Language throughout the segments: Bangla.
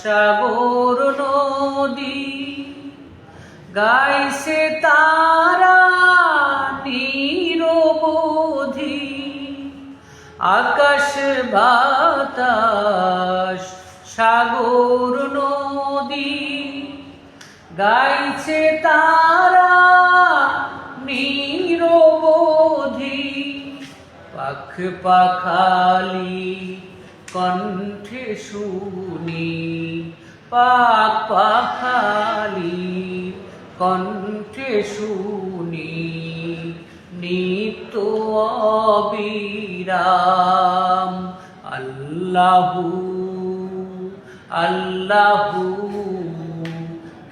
সাগর নদী গাইছে তারা নিরবধি। আকাশ বাতাস সাগর নদী গাইছে তারা নিরবধি। পাখ পাখালি কণ্ঠে শুনি, পাক পাখালি কণ্ঠে শুনি, নিত্য অবিরাম। আল্লাহু আল্লাহু,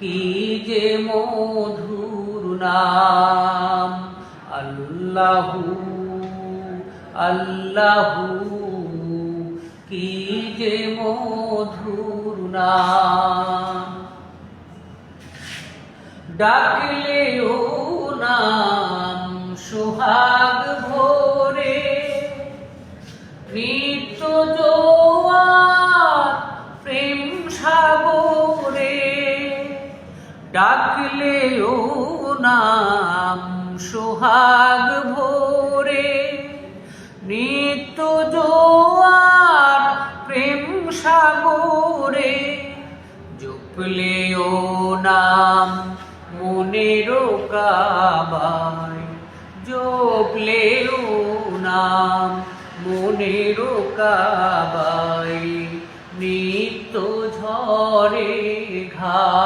কি যে মধুর নাম। আল্লাহু আল্লাহু নাম ডাকলেও নাম সুহাগ ভোরে, নিত্য জোয়ার প্রেম সাগরে। ডাকলেও নাম সুহাগ ভোরে, নিত্য জোয়ার প্রেম সাগরে। জপলেও নাম মনের কাবায় জপলেও নাম মনের কাবায় নিত্য ঝরে ঘা